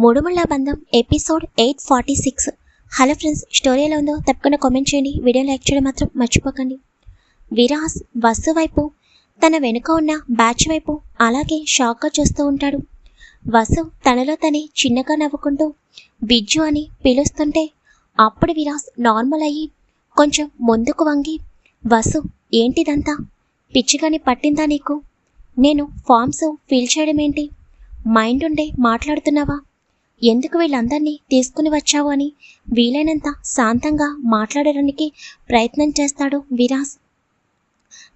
Moodumulla Bandham episode eight forty six. Hello friends story ఎలా ఉందో తప్పకుండా కామెంట్ చేయండి. వీడియో లైక్ చేయడం మాత్రం మర్చిపోకండి. విరాస్ బస్సు వైపు తన వెనుక ఉన్న బ్యాచ్ వైపు అలాగే షాక్గా చూస్తూ ఉంటాడు. వసు తనలో తనే చిన్నగా నవ్వుకుంటూ బిజ్జు అని పిలుస్తుంటే అప్పుడు విరాస్ నార్మల్ అయ్యి కొంచెం ముందుకు వంగి వసు ఏంటిదంతా? పిచ్చిగాని పట్టిందా నీకు? నేను ఫామ్స్ ఫిల్ చేయడం ఏంటి మైండ్ ఉండే మాట్లాడుతున్నావా? ఎందుకు వీళ్ళందరినీ తీసుకుని వచ్చావు అని? వీలైనంత శాంతంగా మాట్లాడడానికి ప్రయత్నం చేస్తాడు విరాస్.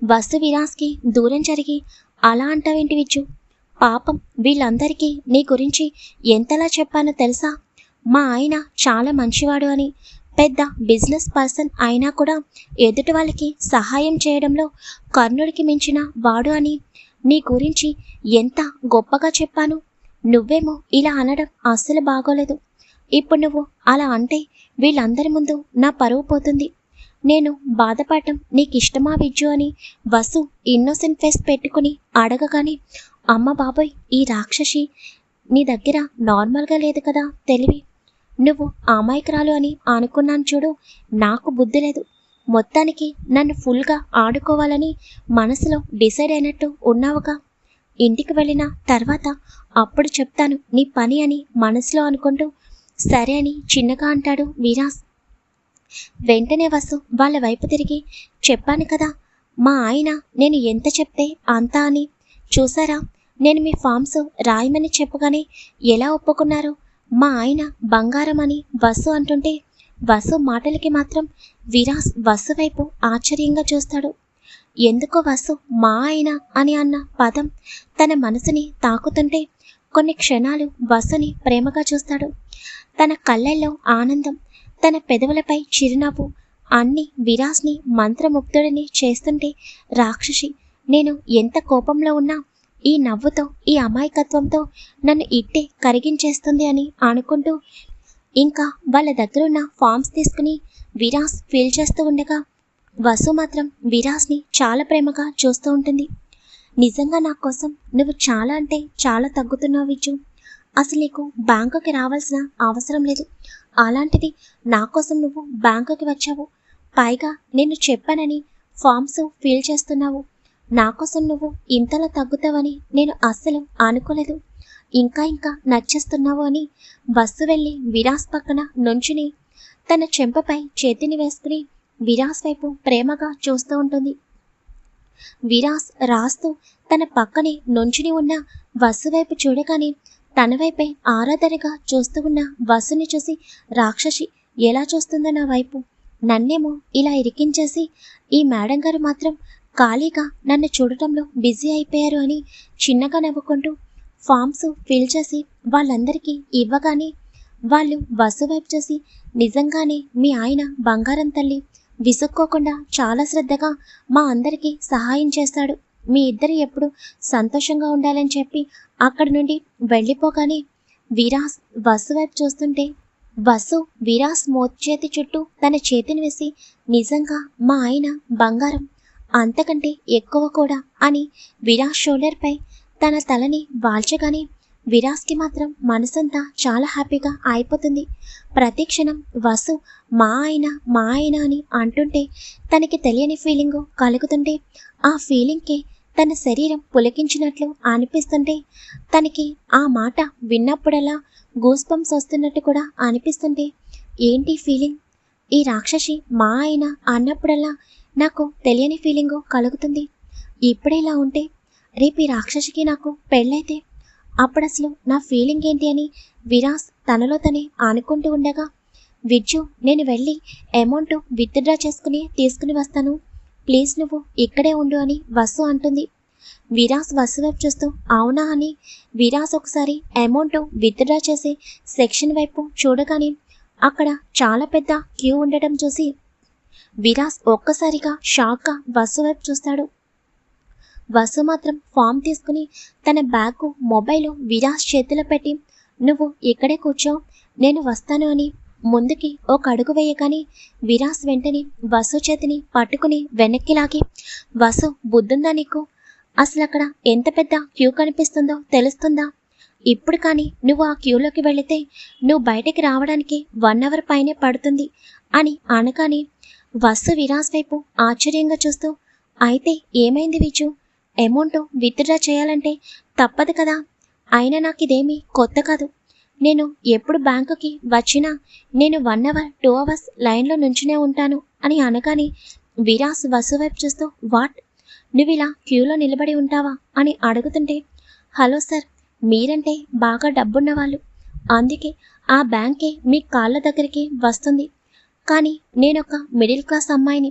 వసు విరాస్కి దూరం జరిగి అలా అంటావేంటి విచ్చు పాపం వీళ్ళందరికీ నీ గురించి ఎంతలా చెప్పానో తెలుసా? మా ఆయన చాలా మంచివాడు అని పెద్ద బిజినెస్ పర్సన్ అయినా కూడా ఎదుటి వాళ్ళకి సహాయం చేయడంలో కర్ణుడికి మించిన వాడు అని నీ గురించి ఎంత గొప్పగా చెప్పాను? నువ్వేమో ఇలా అనడం అస్సలు బాగోలేదు. ఇప్పుడు నువ్వు అలా అంటే వీళ్ళందరి ముందు నా పరువు పోతుంది. నేను బాధపడటం నీకు ఇష్టమా విజ్జు అని వసు ఇన్నోసెంట్ ఫేస్ పెట్టుకుని అడగగానే అమ్మ బాబోయ్ ఈ రాక్షసి నీ దగ్గర నార్మల్గా లేదు కదా తెలివి? నువ్వు అమాయకురాలు అని అనుకున్నాను చూడు నాకు బుద్ధి లేదు. మొత్తానికి నన్ను ఫుల్గా ఆడుకోవాలని మనసులో డిసైడ్ అయినట్టు ఉన్నావుగా. ఇంటికి వెళ్ళిన తర్వాత అప్పుడు చెప్తాను నీ పని అని మనసులో అనుకుంటూ సరే అని చిన్నగా అంటాడు విరాస్. వెంటనే వసు వాళ్ళ వైపు తిరిగి చెప్పాను కదా మా ఆయన నేను ఎంత చెప్తే అంతా అని. చూసారా నేను మీ ఫామ్స్ రాయమని చెప్పగానే ఎలా ఒప్పుకున్నారు? మా ఆయన బంగారం అని వసు అంటుంటే వసు మాటలకి మాత్రం విరాస్ వసు వైపు ఆశ్చర్యంగా చూస్తాడు. ఎందుకో వాసు మా ఆయన అని అన్న పదం తన మనసుని తాకుతుంటే కొన్ని క్షణాలు వసుని ప్రేమగా చూస్తాడు. తన కళ్ళల్లో ఆనందం తన పెదవులపై చిరునవ్వు అన్ని విరాస్ని మంత్రముగ్ధుడిని చేస్తుంటే రాక్షసి నేను ఎంత కోపంలో ఉన్నా ఈ నవ్వుతో ఈ అమాయకత్వంతో నన్ను ఇట్టే కరిగించేస్తుంది అని అనుకుంటూ ఇంకా వాళ్ళ దగ్గరున్న ఫామ్స్ తీసుకుని విరాస్ ఫీల్ చేస్తూ ఉండగా వసు మాత్రం విరాస్ని చాలా ప్రేమగా చూస్తూ ఉంటుంది. నిజంగా నా కోసం నువ్వు చాలా అంటే చాలా తగ్గుతున్నావు విజు. అసలు నీకు బ్యాంకుకి రావాల్సిన అవసరం లేదు. అలాంటిది నా కోసం నువ్వు బ్యాంకుకి వచ్చావు. పైగా నేను చెప్పానని ఫామ్స్ ఫిల్ చేస్తున్నావు. నా కోసం నువ్వు ఇంతలా తగ్గుతావని నేను అస్సలు అనుకోలేదు. ఇంకా ఇంకా నచ్చేస్తున్నావు అని బస్సు వెళ్ళి విరాస్ పక్కన నుంచుని తన చెంపపై చేతిని వేసుకుని విరాస్ వైపు ప్రేమగా చూస్తూ ఉంటుంది. విరాస్ రాస్తూ తన పక్కనే నుంచుని ఉన్న వసు వైపు చూడగానే తన వైపే ఆరాధనగా చూస్తూ ఉన్న వసుని చూసి రాక్షసి ఎలా చూస్తుందో నా వైపు? నన్నేమో ఇలా ఇరికించేసి ఈ మేడం గారు మాత్రం ఖాళీగా నన్ను చూడటంలో బిజీ అయిపోయారు అని చిన్నగా నవ్వుకుంటూ ఫామ్స్ ఫిల్ చేసి వాళ్ళందరికీ ఇవ్వగానే వాళ్ళు వసు వైపు చూసి నిజంగానే మీ ఆయన బంగారం తల్లి విసుక్కోకుండా చాలా శ్రద్ధగా మా అందరికీ సహాయం చేస్తాడు. మీ ఇద్దరు ఎప్పుడు సంతోషంగా ఉండాలని చెప్పి అక్కడి నుండి వెళ్ళిపోగానే విరాస్ బస్సు వైపు చూస్తుంటే బస్సు విరాస్ మోచేతి చుట్టూ తన చేతిని వేసి నిజంగా మా ఆయన బంగారం అంతకంటే ఎక్కువ కూడా అని విరాస్ షోల్డర్పై తన తలని వాల్చగానే విరాస్కి మాత్రం మనసంతా చాలా హ్యాపీగా అయిపోతుంది ప్రతి క్షణం వసు మా ఆయన మా ఆయన అని అంటుంటే తనకి తెలియని ఫీలింగు కలుగుతుంటే ఆ ఫీలింగ్కి తన శరీరం పులకించినట్లు అనిపిస్తుంటే తనకి ఆ మాట విన్నప్పుడల్లా గూస్ బంప్స్ వస్తున్నట్టు కూడా అనిపిస్తుంటే ఏంటి ఫీలింగ్? ఈ రాక్షసి మా ఆయన అన్నప్పుడల్లా నాకు తెలియని ఫీలింగు కలుగుతుంది. ఇప్పుడేలా ఉంటే రేపు ఈ రాక్షసికి నాకు పెళ్ళైతే అప్పుడసలు నా ఫీలింగ్ ఏంటి అని విరాస్ తనలో తనే ఆనుకుంటూ ఉండగా విజ్జు నేను వెళ్ళి అమౌంట్ విత్డ్రా చేసుకుని తీసుకుని వస్తాను. ప్లీజ్ నువ్వు ఇక్కడే ఉండు అని వసు అంటుంది. విరాస్ వసు వైపు చూస్తూ అవునా అని విరాస్ ఒకసారి అమౌంట్ విత్డ్రా చేసే సెక్షన్ వైపు చూడగానే అక్కడ చాలా పెద్ద క్యూ ఉండటం చూసి విరాస్ ఒక్కసారిగా షాక్గా వసు వైపు చూస్తాడు. వసు మాత్రం ఫామ్ తీసుకుని తన బ్యాగ్ మొబైల్ విరాస్ చేతిలో పెట్టి నువ్వు ఇక్కడే కూర్చో నేను వస్తాను అని ముందుకి ఒక అడుగు వేయగానే విరాస్ వెంటనే వసు చేతిని పట్టుకుని వెనక్కి లాగి వసు బుద్ధుందా నీకు? అసలు అక్కడ ఎంత పెద్ద క్యూ కనిపిస్తుందో తెలుస్తుందా? ఇప్పుడు కానీ నువ్వు ఆ క్యూలోకి వెళితే నువ్వు బయటికి రావడానికి వన్ అవర్ పైనే పడుతుంది అని అనగానే వసు విరాస్ వైపు ఆశ్చర్యంగా చూస్తూ అయితే ఏమైంది విచు అమౌంట్ విత్డ్రా చేయాలంటే తప్పదు కదా. అయినా నాకు ఇదేమీ కొత్త కాదు. నేను ఎప్పుడు బ్యాంకుకి వచ్చినా నేను వన్ అవర్ టూ అవర్స్ లైన్లో నుంచునే ఉంటాను అని అనగానే విరాస్ వసు వైపు చూస్తూ వాట్? నువ్వు ఇలా క్యూలో నిలబడి ఉంటావా? అని అడుగుతుంటే హలో సార్ మీరంటే బాగా డబ్బున్న వాళ్ళు అందుకే ఆ బ్యాంకే మీ కాళ్ళ దగ్గరికి వస్తుంది. కానీ నేనొక మిడిల్ క్లాస్ అమ్మాయిని.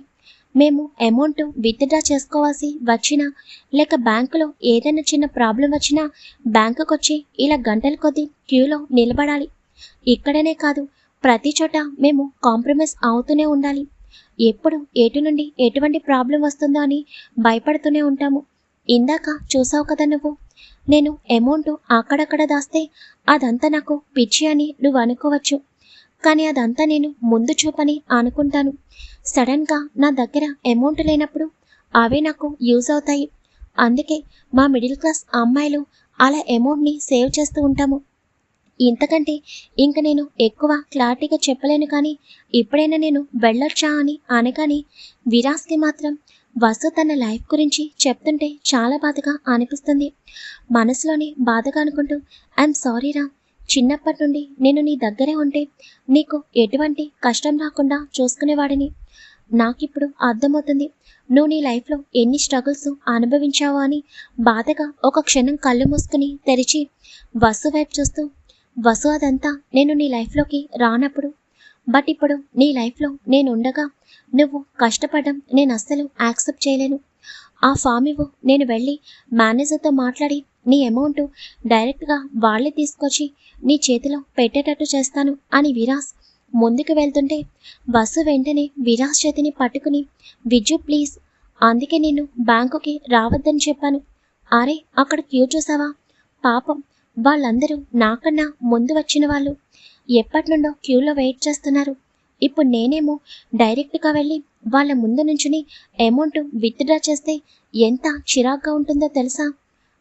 మేము అమౌంట్ విత్డ్రా చేసుకోవాల్సి వచ్చినా లేక బ్యాంకులో ఏదైనా చిన్న ప్రాబ్లం వచ్చినా బ్యాంకుకి వచ్చి ఇలా గంటల కొద్దీ క్యూలో నిలబడాలి. ఇక్కడనే కాదు ప్రతి చోట మేము కాంప్రమైజ్ అవుతూనే ఉండాలి. ఎప్పుడు ఎటు నుండి ఎటువంటి ప్రాబ్లం వస్తుందో అని భయపడుతూనే ఉంటాము. ఇందాక చూసావు కదా నువ్వు నేను అమౌంట్ అక్కడక్కడ దాస్తే అదంతా నాకు పిచ్చి అని నువ్వు అనుకోవచ్చు. కానీ అదంతా నేను ముందు చూపని అనుకుంటాను. సడన్గా నా దగ్గర అమౌంట్ లేనప్పుడు అవే నాకు యూజ్ అవుతాయి. అందుకే మా మిడిల్ క్లాస్ అమ్మాయిలు అలా అమౌంట్ని సేవ్ చేస్తూ ఉంటాము. ఇంతకంటే ఇంక నేను ఎక్కువ క్లారిటీగా చెప్పలేను కానీ ఇప్పుడైనా నేను వెళ్ళొచ్చా అని అనగానే విరాస్కి మాత్రం వసు తన లైఫ్ గురించి చెప్తుంటే చాలా బాధగా అనిపిస్తుంది. మనసులోని బాధగా అనుకుంటూ ఐఎమ్ సారీ రా చిన్నప్పటి నుండి నేను నీ దగ్గరే ఉంటే నీకు ఎటువంటి కష్టం రాకుండా చూసుకునేవాడిని. నాకిప్పుడు అర్థమవుతుంది. నువ్వు నీ లైఫ్లో ఎన్ని స్ట్రగుల్స్ అనుభవించావో అని బాధగా ఒక క్షణం కళ్ళు మూసుకుని తెరిచి వసు వైపు చూస్తూ వసు అదంతా నేను నీ లైఫ్లోకి రానప్పుడు. బట్ ఇప్పుడు నీ లైఫ్లో నేను ఉండగా నువ్వు కష్టపడడం నేను అస్సలు యాక్సెప్ట్ చేయలేను. ఆ ఫామ్ ఇవ్వు నేను వెళ్ళి మేనేజర్తో మాట్లాడి నీ అమౌంట్ డైరెక్ట్గా వాళ్ళే తీసుకొచ్చి నీ చేతిలో పెట్టేటట్టు చేస్తాను అని విరాస్ ముందుకు వెళ్తుంటే బస్సు వెంటనే విరాస్ చేతిని పట్టుకుని విజు ప్లీజ్ అందుకే నేను బ్యాంకుకి రావద్దని చెప్పాను. అరే అక్కడ క్యూ చూసావా? పాపం వాళ్ళందరూ నాకన్నా ముందు వచ్చిన వాళ్ళు. ఎప్పటి నుండో క్యూలో వెయిట్ చేస్తున్నారు. ఇప్పుడు నేనేమో డైరెక్ట్గా వెళ్ళి వాళ్ళ ముందు నుంచుని అమౌంట్ విత్డ్రా చేస్తే ఎంత చిరాగ్గా ఉంటుందో తెలుసా?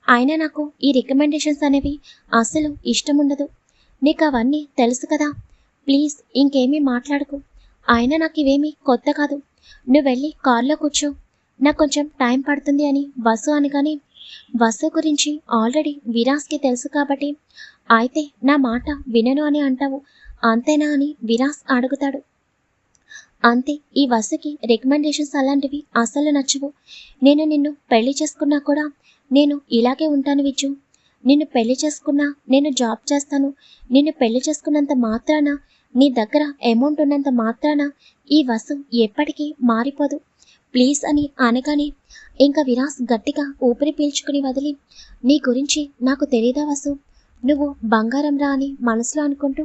అయినా నాకు ఈ రికమెండేషన్స్ అనేవి అసలు ఇష్టం ఉండదు నీకు అవన్నీ తెలుసు కదా? ప్లీజ్ ఇంకేమీ మాట్లాడకు. అయినా నాకు ఇవేమీ కొత్త కాదు. నువ్వు వెళ్ళి కార్లో కూర్చో. నాకు కొంచెం టైం పడుతుంది అని బస్సు అనగానే బస్సు గురించి ఆల్రెడీ విరాస్కి తెలుసు కాబట్టి అయితే నా మాట వినను అని అంటావు. అంతేనా అని విరాస్ అడుగుతాడు. అంతే ఈ వసుకి రికమెండేషన్స్ అలాంటివి అసలు నచ్చవు. నేను నిన్ను పెళ్ళి చేసుకున్నా కూడా నేను ఇలాగే ఉంటాను విచ్చు నిన్ను పెళ్ళి చేసుకున్నా నేను జాబ్ చేస్తాను. నిన్ను పెళ్ళి చేసుకున్నంత మాత్రాన నీ దగ్గర అమౌంట్ ఉన్నంత మాత్రాన ఈ వసు ఎప్పటికీ మారిపోదు. ప్లీజ్ అని అనగానే ఇంకా విరాస్ గట్టిగా ఊపిరి పీల్చుకుని వదిలి నీ గురించి నాకు తెలియదా వసు? నువ్వు బంగారం రా అని మనసులో అనుకుంటూ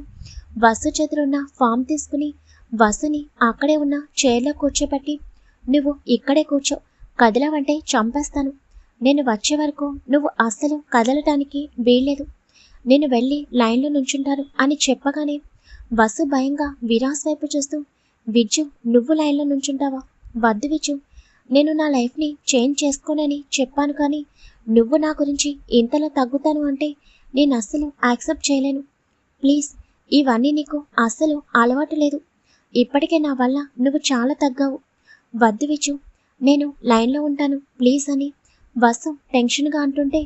వసు చెదురున్న ఫామ్ తీసుకుని వసుని అక్కడే ఉన్న చైర్లో కూర్చోబెట్టి నువ్వు ఇక్కడే కూర్చో కదలవంటే చంపేస్తాను. నేను వచ్చే వరకు నువ్వు అస్సలు కదలటానికి వీల్లేదు. నేను వెళ్ళి లైన్లో నుంచుంటాను అని చెప్పగానే వసు భయంగా విరాస్ వైపు చూస్తూ విజ్జు నువ్వు లైన్లో నుంచుంటావా? వద్దు విజ్జు నేను నా లైఫ్ని చేంజ్ చేసుకోనని చెప్పాను కానీ నువ్వు నా గురించి ఇంతలా తగ్గుతాను అంటే నేను అస్సలు యాక్సెప్ట్ చేయలేను. ప్లీజ్ ఇవన్నీ నీకు అస్సలు అలవాటు లేదు. ఇప్పటికే నా వల్ల నువ్వు చాలా తగ్గావు. వద్దు విచు నేను లైన్లో ఉంటాను ప్లీజ్ అని వసు టెన్షన్గా అంటుంటే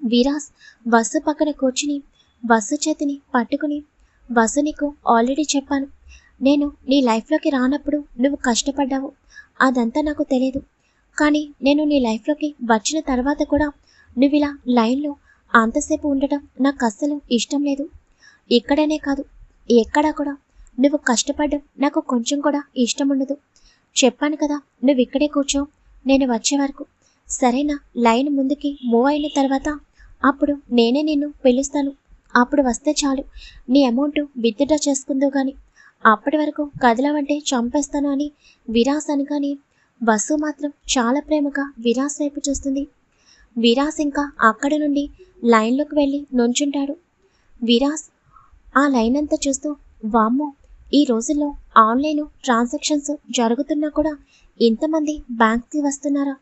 విరాస్ వసు పక్కన కూర్చుని వసు చేతిని పట్టుకుని వసు నీకు ఆల్రెడీ చెప్పాను. నేను నీ లైఫ్లోకి రానప్పుడు నువ్వు కష్టపడ్డావు. అదంతా నాకు తెలియదు కానీ నేను నీ లైఫ్లోకి వచ్చిన తర్వాత కూడా నువ్వు ఇలా లైన్లో అంతసేపు ఉండటం నాకు అస్సలు ఇష్టం లేదు. ఇక్కడనే కాదు. ఎక్కడా కూడా. నువ్వు కష్టపడడం నాకు కొంచెం కూడా ఇష్టం ఉండదు. చెప్పాను కదా నువ్వు ఇక్కడే కూర్చో. నేను వచ్చే వరకు. సరేనా లైన్ ముందుకి మూవ్ అయిన తర్వాత అప్పుడు నేనే నిన్ను పిలుస్తాను. అప్పుడు వస్తే చాలు. నీ అమౌంట్ విత్డ్రా చేసుకుందో కానీ అప్పటి వరకు కదలవంటే చంపేస్తాను అని విరాస్ అని కానీ బస్సు మాత్రం చాలా ప్రేమగా విరాస్ వైపు చూస్తుంది. విరాస్ ఇంకా అక్కడ నుండి లైన్లోకి వెళ్ళి నుంచుంటాడు. విరాస్ ఆ లైన్ అంతా చూస్తూ వామ్మో ఈ రోజుల్లో ఆన్లైన్ ట్రాన్సాక్షన్స్ జరుగుతున్నా కూడా ఇంతమంది బ్యాంక్కి వస్తున్నారా?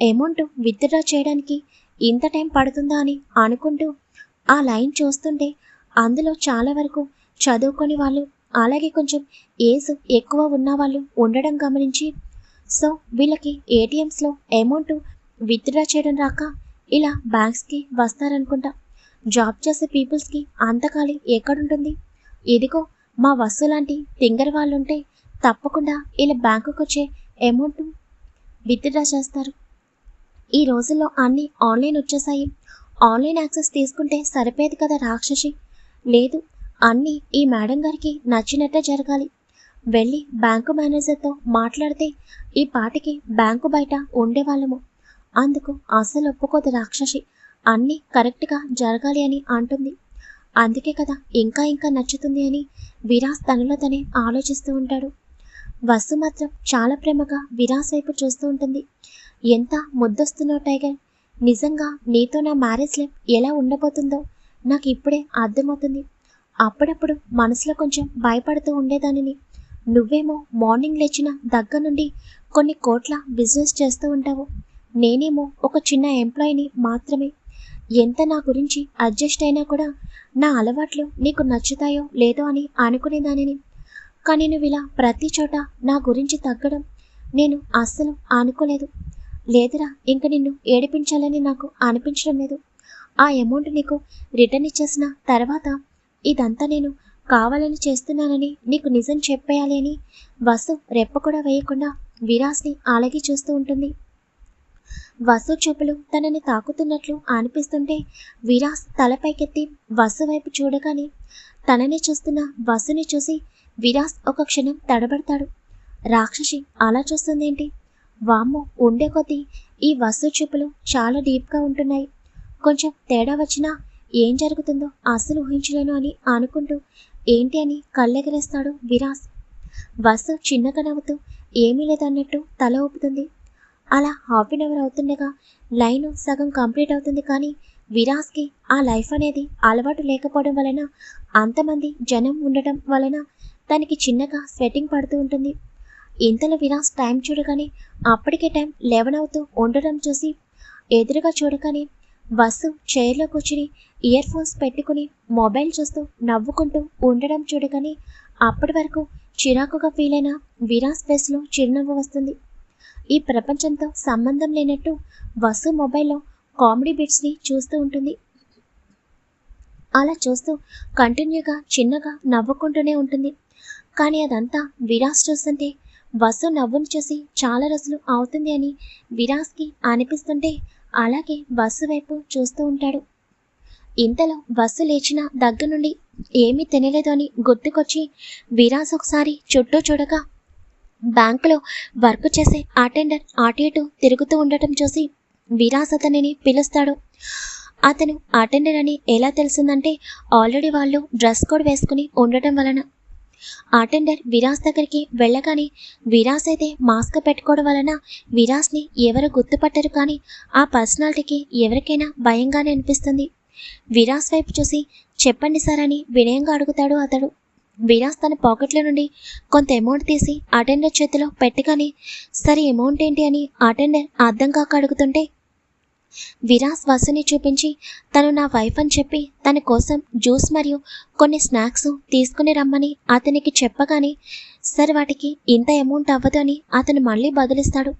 అమౌంట్ విత్డ్రా చేయడానికి ఇంత టైం పడుతుందా అని అనుకుంటూ ఆ లైన్ చూస్తుంటే అందులో చాలా వరకు చదువుకొని వాళ్ళు అలాగే కొంచెం ఏజ్ ఎక్కువ ఉన్న వాళ్ళు ఉండడం గమనించి సో వీళ్ళకి ఏటీఎంస్లో అమౌంట్ విత్డ్రా చేయడం రాక ఇలా బ్యాంక్స్కి వస్తారనుకుంటా. జాబ్ చేసే పీపుల్స్కి అంతకాలి ఎక్కడుంటుంది? ఇదిగో మా వస్తు లాంటి తింగర వాళ్ళు ఉంటే తప్పకుండా ఇలా బ్యాంకుకు వచ్చే అమౌంట్ విత్డ్రా చేస్తారు. ఈ రోజుల్లో అన్నీ ఆన్లైన్ వచ్చేసాయి. ఆన్లైన్ యాక్సెస్ తీసుకుంటే సరిపోయేది కదా రాక్షసి? లేదు అన్నీ ఈ మేడం గారికి నచ్చినట్టే జరగాలి. వెళ్ళి బ్యాంకు మేనేజర్తో మాట్లాడితే ఈ పాటికి బ్యాంకు బయట ఉండేవాళ్ళము. అందుకు అసలు ఒప్పుకోదు రాక్షసి. అన్నీ కరెక్ట్గా జరగాలి అని అంటుంది. అందుకే కదా ఇంకా ఇంకా నచ్చుతుంది అని విరాస్ తనలో తనే ఆలోచిస్తూ ఉంటాడు. వసు మాత్రం చాలా ప్రేమగా విరాస్ వైపు చూస్తూ ఉంటుంది. ఎంత ముద్దొస్తున్నావు టైగర్? నిజంగా నీతో నా మ్యారేజ్ లైఫ్ ఎలా ఉండబోతుందో నాకు ఇప్పుడే అర్థమవుతుంది. అప్పుడప్పుడు మనసులో కొంచెం భయపడుతూ ఉండేదానిని. నువ్వేమో మార్నింగ్ లేచిన దగ్గర నుండి కొన్ని కోట్ల బిజినెస్ చేస్తూ ఉంటావు. నేనేమో ఒక చిన్న ఎంప్లాయీని మాత్రమే ఎంత నా గురించి అడ్జస్ట్ అయినా కూడా నా అలవాట్లు నీకు నచ్చుతాయో లేదో అని అనుకునేదానిని కానీ నువ్వు ఇలా ప్రతి చోట నా గురించి తగ్గడం నేను అస్సలు అనుకోలేదు లేదురా ఇంక నిన్ను ఏడిపించాలని నాకు అనిపించడం లేదు. ఆ అమౌంట్ నీకు రిటర్న్ ఇచ్చేసిన తర్వాత ఇదంతా నేను కావాలని చేస్తున్నానని నీకు నిజం చెప్పేయాలి అని వసు రెప్ప కూడా వేయకుండా విరాస్ని అలాగే చూస్తూ ఉంటుంది. వసు చూపులు తనని తాకుతున్నట్లు అనిపిస్తుంటే విరాస్ తలపైకెత్తి వసు వైపు చూడగానే తనని చూస్తున్న వసుని చూసి విరాస్ ఒక క్షణం తడబడతాడు. రాక్షసి అలా చూస్తుందేంటి? వామ్మో ఉండే కొద్దీ ఈ వసు చూపులు చాలా డీప్గా ఉంటున్నాయి. కొంచెం తేడా వచ్చినా ఏం జరుగుతుందో అసలు ఊహించలేను అని అనుకుంటూ ఏంటి అని కళ్ళెగరేస్తాడు విరాస్. వసు చిన్నగా నవ్వుతూ ఏమీ లేదన్నట్టు తల ఊపుతుంది. అలా హాఫ్ అన్ అవర్ అవుతుండగా లైన్ సగం కంప్లీట్ అవుతుంది కానీ విరాస్కి ఆ లైఫ్ అనేది అలవాటు లేకపోవడం వలన అంతమంది జనం ఉండటం వలన తనకి చిన్నగా స్వెట్టింగ్ పడుతూ ఉంటుంది. ఇంతలో విరాస్ టైం చూడగానే అప్పటికే టైం లెవెన్ అవుతూ ఉండడం చూసి ఎదురుగా చూడగానే బస్సు చైర్లో కూర్చుని ఇయర్ ఫోన్స్ పెట్టుకుని మొబైల్ చూస్తూ నవ్వుకుంటూ ఉండడం చూడగానే అప్పటి వరకు చిరాకుగా ఫీల్ అయిన విరాస్ ఫేస్లో చిరునవ్వు వస్తుంది. ఈ ప్రపంచంతో సంబంధం లేనట్టు వసు మొబైల్లో కామెడీ బిట్స్ని చూస్తూ ఉంటుంది. అలా చూస్తూ కంటిన్యూగా చిన్నగా నవ్వుకుంటూనే ఉంటుంది. కానీ అదంతా విరాస్ చూస్తుంటే వసు నవ్వును చూసి చాలా రోజులు అవుతుంది అని విరాస్కి అనిపిస్తుంటే అలాగే బస్సు వైపు చూస్తూ ఉంటాడు. ఇంతలో బస్సు లేచిన దగ్గర నుండి ఏమీ తినలేదు అని గుర్తుకొచ్చి విరాస్ ఒకసారి చుట్టూ చూడగా బ్యాంకులో వర్క్ చేసే అటెండర్ అటు ఇటు తిరుగుతూ ఉండటం చూసి విరాస్ అతనిని పిలుస్తాడు. అతను అటెండర్ అని ఎలా తెలిసిందంటే ఆల్రెడీ వాళ్ళు డ్రెస్ కోడ్ వేసుకుని ఉండటం వలన. అటెండర్ విరాస్ దగ్గరికి వెళ్ళగానే విరాస్ అయితే మాస్క్ పెట్టుకోవడం వలన విరాస్ని ఎవరు గుర్తుపట్టరు కానీ ఆ పర్సనాలిటీకి ఎవరికైనా భయంగానే అనిపిస్తుంది. విరాస్ వైపు చూసి చెప్పండి సార్ అని వినయంగా అడుగుతాడు అతడు. విరాస్ తన పాకెట్లో నుండి కొంత అమౌంట్ తీసి అటెండర్ చేతిలో పెట్టగానే సరే అమౌంట్ ఏంటి అని అటెండర్ అర్థం కాక అడుగుతుంటే విరాస్ వసుని చూపించి తను నా వైఫ్ అని చెప్పి తన కోసం జ్యూస్ మరియు కొన్ని స్నాక్స్ తీసుకుని రమ్మని అతనికి చెప్పగానే సరే వాటికి ఇంత అమౌంట్ అవ్వదు అని అతను మళ్ళీ బదులిస్తాడు.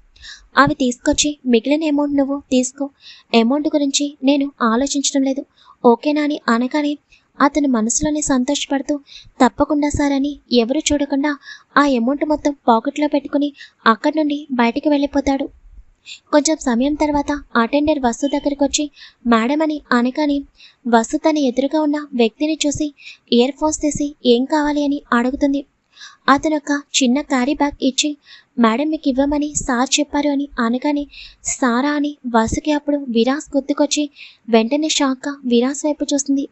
అవి తీసుకొచ్చి మిగిలిన అమౌంట్ నువ్వు తీసుకో. అమౌంట్ గురించి నేను ఆలోచించడం లేదు. ఓకేనా? అని అనగానే అతను మనసులోనే సంతోషపడుతూ తప్పకుండా సార్ అని ఎవరు చూడకుండా ఆ అమౌంట్ మొత్తం పాకెట్లో పెట్టుకుని అక్కడి నుండి బయటికి వెళ్ళిపోతాడు. కొంచెం సమయం తర్వాత అటెండర్ వసు దగ్గరికి వచ్చి మేడం అని అనగానే వసు తన ఎదురుగా ఉన్న వ్యక్తిని చూసి ఇయర్ ఫోన్స్ తీసి ఏం కావాలి అని అడుగుతుంది. అతను ఒక చిన్న క్యారీ బ్యాగ్ ఇచ్చి మేడం మీకు ఇవ్వమని సార్ చెప్పారు అని అనగానే సారా అని వసుకి అప్పుడు విరాస్ గుర్తుకొచ్చి వెంటనే షాక్గా విరాస్ వైపు చూస్తుంది.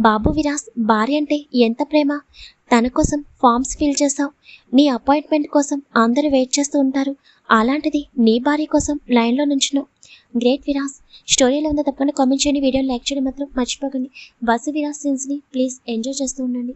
బాబు విరాస్ భార్య అంటే ఎంత ప్రేమ? తన కోసం ఫామ్స్ ఫిల్ చేసావు నీ అపాయింట్మెంట్ కోసం అందరూ వెయిట్ చేస్తూ ఉంటారు. అలాంటిది నీ భార్య కోసం లైన్లో నుంచును గ్రేట్ విరాస్ స్టోరీలో ఉందో తప్పకుండా కామెంట్ చేయండి. వీడియో లైక్ చేయడం మాత్రం మర్చిపోకండి. బస్సు విరాస్ సీన్స్ని ప్లీజ్ ఎంజాయ్ చేస్తూ ఉండండి.